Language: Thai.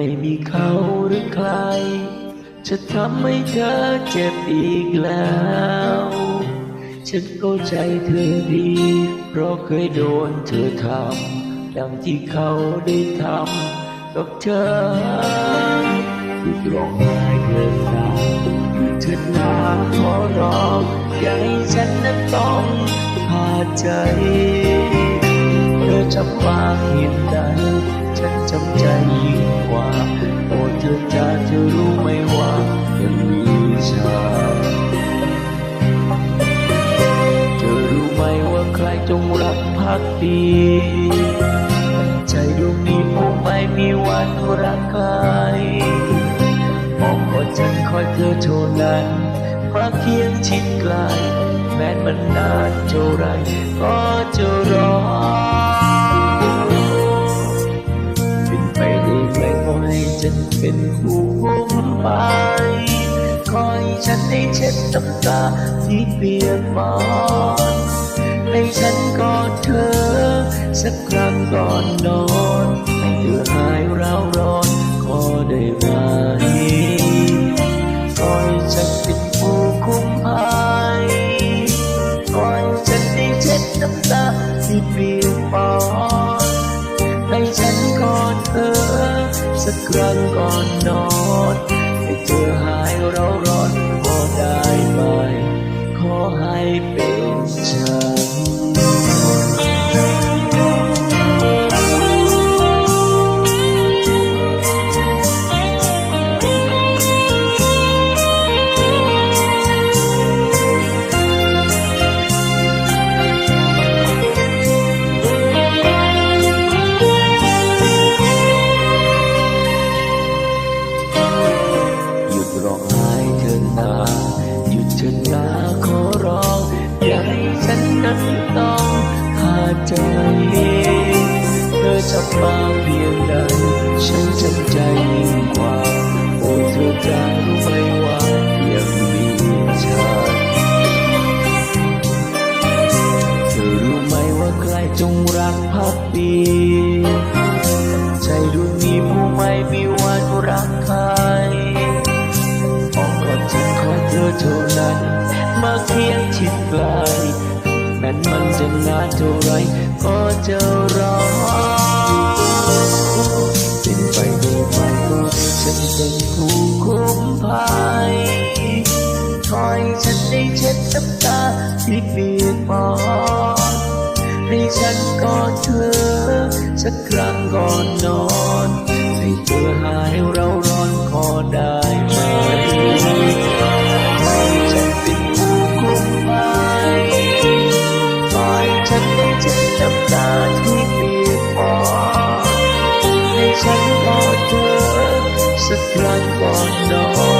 ไม่มีเขาหรือใคร จะทำให้เธอเจ็บอีกแล้ว ฉันเข้าใจเธอดี เพราะเคยโดนเธอทำดังที่เขาได้ทำกับเธอหยุดร้องไห้เกินตาเธอหนาขอร้องอย่าให้ฉันนั้นต้องพาดใจ เธอจำว่าเพียงใด ฉันจำใจยิ่งกว่าโอ้เธอจะเธอรู้ไหมว่ายังมีฉันเธอรู้ไหมว่าใครจงรักภักดีใจดวงนี้คงไม่มีวันรักใครมองก็ฉันคอยเธอเท่านั้นมาเคียงชิดไกล แม้มันนานเท่าไรก็จะรอ เป็นผู้ล้มไป คอยฉันให้เช็ดน้ำตาที่เปียกปอนให้ฉันกอดเธอ สักครั้งก่อนนอน ให้เธอหายร้าวร้อนขอได้ไหม สักครั้งก่อนนอนให้เธอหายเราร้อน ถิดนาขอร้องอย่าให้ฉันนั้นต้องขาดใจ เธอจะฟังเพียงใดฉันจำใจยิ่งกว่า โอ้เธอจะ กัน มาเคียงชิดไกลแม้นมันจะนานเท่าไรก็จะรอเป็นไปได้ไหมก็ฉันเป็นผู้คุ้มภัยคอยฉันได้เช็ดน้ำตาที่เปียกปอนให้ฉันกอดเธอ สักครั้งก่อนนอน ให้เธอหายเราหลอนคอได้ It's a drunk or no.